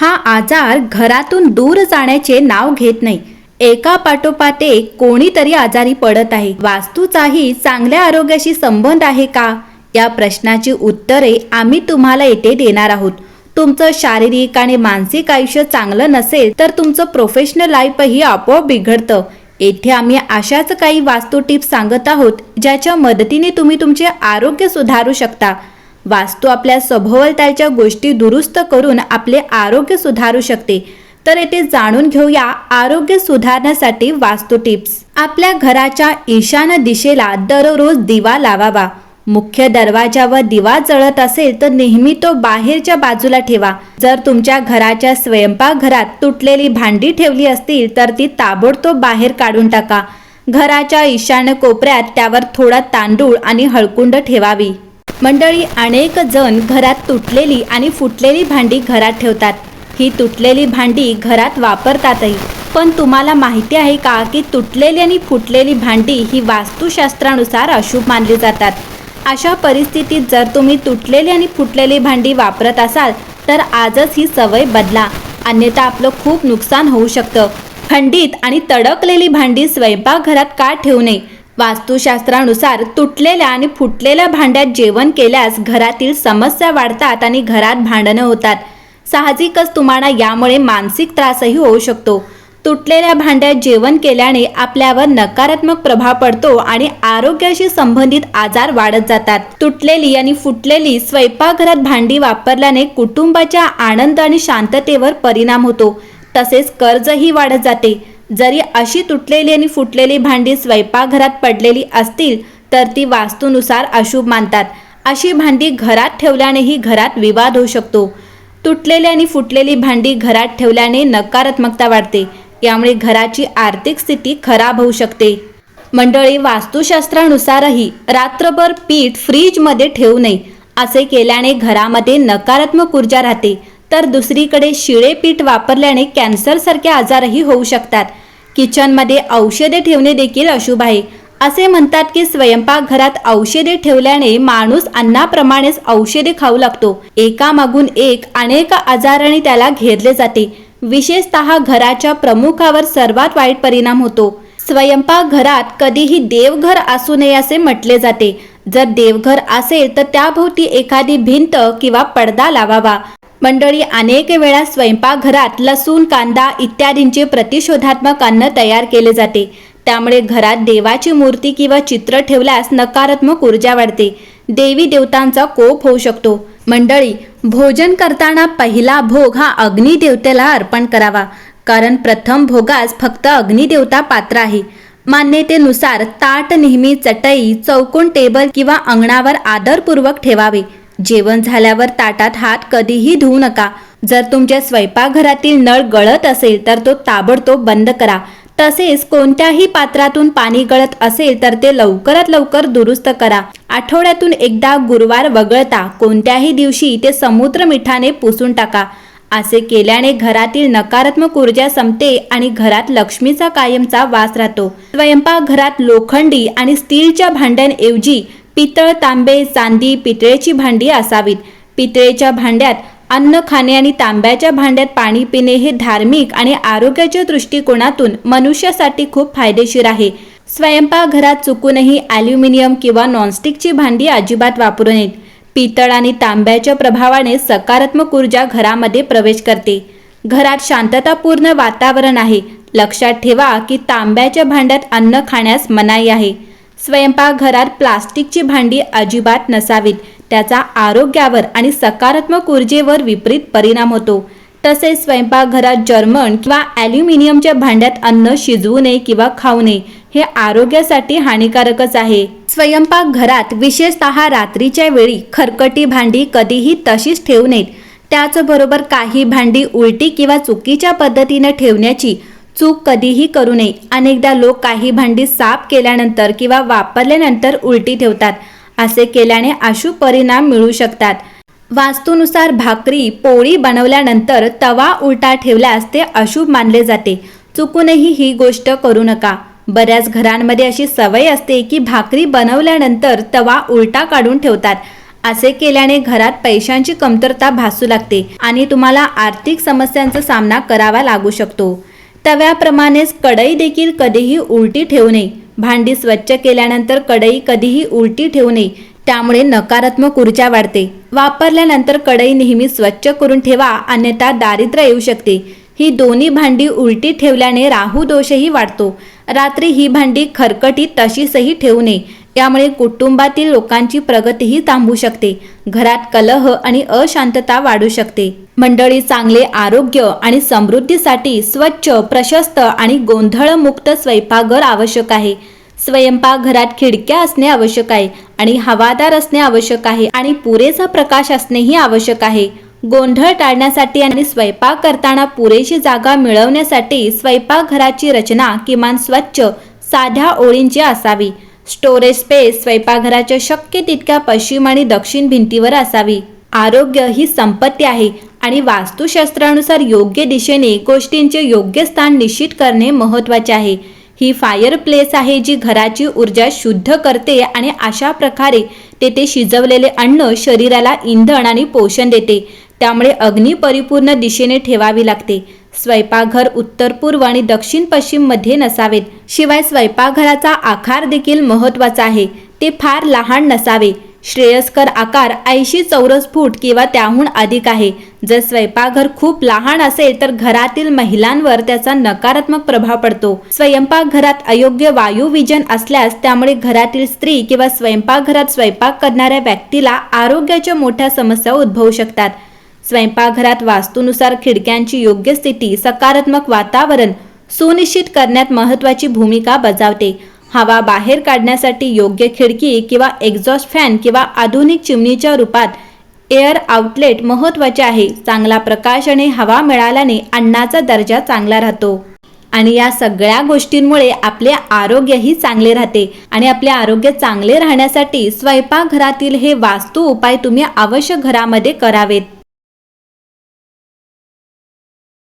हा आजार घरातून दूर जाण्याचे नाव घेत नाही. एका पाठोपाठ एक कोणीतरी आजारी पडत आहे. वास्तूचाही चांगल्या आरोग्याशी संबंध आहे का? या प्रश्नाची उत्तरे आम्ही तुम्हाला येथे देणार आहोत. तुमचं शारीरिक आणि मानसिक आयुष्य चांगलं नसेल तर तुमचं प्रोफेशनल लाईफही आपोआप बिघडतं. येथे आम्ही अशाच काही वास्तू टिप्स सांगत आहोत ज्याच्या मदतीने तुम्ही तुमचे आरोग्य सुधारू शकता. वास्तू आपल्या सभोवतालच्या गोष्टी दुरुस्त करून आपले आरोग्य सुधारू शकते. तर येथे जाणून घेऊया आरोग्य सुधारण्यासाठी वास्तू टिप्स. आपल्या घराच्या ईशान्य दिशेला दररोज दिवा लावावा. मुख्य दरवाजावर दिवा जळत असेल तर नेहमी तो बाहेरच्या बाजूला ठेवा. जर तुमच्या घराच्या स्वयंपाकघरात तुटलेली भांडी ठेवली असतील तर ती ताबडतोब बाहेर काढून टाका. घराच्या ईशान्य कोपऱ्यात त्यावर थोडा तांदूळ आणि हळकुंड ठेवावी. मंडळी अनेक जण घरात तुटलेली आणि फुटलेली भांडी घरात ठेवतात. ही तुटलेली भांडी घरात वापरतातही. पण तुम्हाला माहिती आहे का की तुटलेली आणि फुटलेली भांडी ही वास्तुशास्त्रानुसार अशुभ मानली जातात? अशा परिस्थितीत जर तुम्ही तुटलेली आणि फुटलेली भांडी वापरत असाल तर आजच ही सवय बदला. अन्यथा आपलं खूप नुकसान होऊ शकतं. खंडित आणि तडकलेली भांडी स्वयंपाकघरात का ठेवू नये? वास्तुशास्त्रानुसार तुटलेल्या आणि फुटलेल्या भांड्यात जेवण केल्यास घरातील समस्या वाढतात आणि घरात भांडणं होतात. साहजिकच तुम्हाला यामुळे मानसिक त्रासही होऊ शकतो. तुटलेल्या भांड्यात जेवण केल्याने आपल्यावर नकारात्मक प्रभाव पडतो आणि आरोग्याशी संबंधित आजार वाढत जातात. तुटलेली आणि फुटलेली स्वयंपाकघरात भांडी वापरल्याने कुटुंबाच्या आनंद आणि शांततेवर परिणाम होतो. तसेच कर्जही वाढत जाते. जरी अशी तुटलेली आणि फुटलेली भांडी स्वयंपाकघरात पडलेली असतील तर ती वास्तूनुसार अशुभ मानतात. अशी भांडी घरात ठेवल्यानेही घरात विवाद होऊ शकतो. तुटलेली आणि फुटलेली भांडी घरात ठेवल्याने नकारात्मकता वाढते. यामुळे घराची आर्थिक स्थिती खराब होऊ शकते. मंडळी वास्तुशास्त्रानुसारही रात्रभर पीठ फ्रीजमध्ये ठेवू नये असे केल्याने घरामध्ये नकारात्मक ऊर्जा राहते. तर दुसरीकडे शिळे पीठ वापरल्याने कॅन्सरसारखे आजारही होऊ शकतात. किचनमध्ये औषधे ठेवणे देखील अशुभ आहे. असे म्हणतात की स्वयंपाकघरात औषधे ठेवल्याने माणूस अन्नाप्रमाणेच औषधे खाऊ लागतो. एकामागून एक अनेक आजाराने त्याला घेरले जाते. विशेषतः घराच्या प्रमुखावर सर्वात वाईट परिणाम होतो. स्वयंपाकघरात कधीही देवघर असू नये असे म्हटले जाते. जर देवघर असेल तर त्याभोवती एखादी भिंत किंवा पडदा लावावा. मंडळी अनेक वेळा स्वयंपाकघरात लसूण कांदा इत्यादींचे प्रतिशोधात्मक अन्न तयार केले जाते. त्यामुळे घरात देवाची मूर्ती किंवा चित्र ठेवल्यास नकारात्मक ऊर्जा वाढते. देवी देवतांचा कोप होऊ शकतो. मंडळी भोजन करताना पहिला भोग हा अग्निदेवतेला अर्पण करावा. कारण प्रथम भोगास फक्त अग्निदेवता पात्र आहे. मान्यतेनुसार ताट नेहमी चटई चौकोन टेबल किंवा अंगणावर आदरपूर्वक ठेवावे. जेवण झाल्यावर ताटात हात कधीही धुवू नका. जर तुमच्या स्वयंपाकघरातील नळ गळत असेल तर तो ताबडतोब बंद करा. तसेच कोणत्याही पात्रातून पाणी गळत असेल तर ते लवकरात लवकर दुरुस्त करा. आठवड्यातून एकदा गुरुवार वगळता कोणत्याही दिवशी ते समुद्र मिठाने पुसून टाका. असे केल्याने घरातील नकारात्मक ऊर्जा संपते आणि घरात लक्ष्मीचा कायमचा वास राहतो. स्वयंपाकघरात लोखंडी आणि स्टीलच्या भांड्यांऐवजी पितळ तांबे चांदी पितळेची भांडी असावीत. पितळेच्या भांड्यात अन्न खाणे आणि तांब्याच्या भांड्यात पाणी पिणे हे धार्मिक आणि आरोग्याच्या दृष्टिकोनातून मनुष्यासाठी खूप फायदेशीर आहे. स्वयंपाकघरात चुकूनही ॲल्युमिनियम किंवा नॉनस्टिकची भांडी अजिबात वापरू नयेत. पितळ आणि तांब्याच्या प्रभावाने सकारात्मक ऊर्जा घरामध्ये प्रवेश करते. घरात शांततापूर्ण वातावरण आहे. लक्षात ठेवा की तांब्याच्या भांड्यात अन्न खाण्यास मनाई आहे. स्वयंपाकघरात प्लास्टिकची भांडी अजिबात नसावीत. त्याचा आरोग्यावर आणि सकारात्मक ऊर्जेवर विपरीत परिणाम होतो. तसेच स्वयंपाकघरात जर्मन किंवा ॲल्युमिनियमच्या भांड्यात अन्न शिजवू नये किंवा खाऊ नये हे आरोग्यासाठी हानिकारकच आहे. स्वयंपाकघरात विशेषतः रात्रीच्या वेळी खरकटी भांडी कधीही तशीच ठेवू नयेत. त्याचबरोबर काही भांडी उलटी किंवा चुकीच्या पद्धतीने ठेवण्याची चूक कधीही करू नये. अनेकदा लोक काही भांडी साफ केल्यानंतर किंवा वापरल्यानंतर उलटी ठेवतात. असे केल्याने अशुभ परिणाम मिळू शकतात. वास्तूनुसार भाकरी पोळी बनवल्यानंतर तवा उलटा ठेवल्यास ते अशुभ मानले जाते. चुकूनही ही गोष्ट करू नका. बऱ्याच घरांमध्ये अशी सवय असते की भाकरी बनवल्यानंतर तवा उलटा काढून ठेवतात. असे केल्याने घरात पैशांची कमतरता भासू लागते आणि तुम्हाला आर्थिक समस्यांचा सामना करावा लागू शकतो. तव्याप्रमाणेच कढई देखील कधीही उलटी ठेवू नये. भांडी स्वच्छ केल्यानंतर कढई कधीही उलटी ठेवू नये. त्यामुळे नकारात्मक ऊर्जा वाढते. वापरल्यानंतर कढई नेहमी स्वच्छ करून ठेवा अन्यथा दारिद्र्य येऊ शकते. ही दोन्ही भांडी उलटी ठेवल्याने राहू दोषही वाढतो. रात्री ही भांडी खरकटी तशीचही ठेवू नये. त्यामुळे कुटुंबातील लोकांची प्रगतीही थांबू शकते. घरात कलह आणि अशांतता वाढू शकते. मंडळी चांगले आरोग्य आणि समृद्धीसाठी स्वच्छ प्रशस्त आणि गोंधळमुक्त स्वयंपाकघर आवश्यक आहे. स्वयंपाकघरात खिडक्या असणे आवश्यक आहे आणि हवादार असणे आवश्यक आहे आणि पुरेसा प्रकाश असणेही आवश्यक आहे. गोंधळ टाळण्यासाठी आणि स्वयंपाक करताना पुरेशी जागा मिळवण्यासाठी स्वयंपाकघराची रचना किमान स्वच्छ साध्या ओळींची असावी. स्टोरेज स्पेस स्वयंपाकघराच्या शक्य तितक्या पश्चिम आणि दक्षिण भिंतीवर असावी. आरोग्य ही संपत्ती आहे आणि वास्तुशास्त्रानुसार योग्य दिशेने गोष्टींचे योग्य स्थान निश्चित करणे महत्त्वाचे आहे. ही फायर प्लेस आहे जी घराची ऊर्जा शुद्ध करते आणि अशा प्रकारे तेथे शिजवलेले अन्न शरीराला इंधन आणि पोषण देते. त्यामुळे अग्नी परिपूर्ण दिशेने ठेवावी लागते. स्वयंपाकघर उत्तर पूर्व आणि दक्षिण पश्चिममध्ये नसावेत. शिवाय स्वयंपाकघराचा आकार देखील महत्त्वाचा आहे. ते फार लहान नसावे. श्रेयस्कर आकार ऐंशी चौरस फूट किंवा त्याहून अधिक आहे. जर स्वयंपाकघर खूप लहान असेल तर घरातील महिलांवर त्याचा नकारात्मक प्रभाव पडतो. स्वयंपाकघरात अयोग्य वायुविजन असल्यास त्यामुळे घरातील स्त्री किंवा स्वयंपाकघरात स्वयंपाक करणाऱ्या व्यक्तीला आरोग्याच्या मोठ्या समस्या उद्भवू शकतात. स्वयंपाकघरात वास्तूनुसार खिडक्यांची योग्य स्थिती सकारात्मक वातावरण सुनिश्चित करण्यात महत्त्वाची भूमिका बजावते. हवा बाहेर काढण्यासाठी योग्य खिडकी किंवा एक्झॉस्ट फॅन किंवा आधुनिक चिमणीच्या रूपात एअर आउटलेट महत्त्वाचे आहे. चांगला प्रकाश आणि हवा मिळाल्याने अन्नाचा दर्जा चांगला राहतो. आणि या सगळ्या गोष्टींमुळे आपले आरोग्यही चांगले राहते आणि आपले आरोग्य चांगले राहण्यासाठी स्वयंपाकघरातील हे वास्तू उपाय तुम्ही अवश्य घरामध्ये करावेत.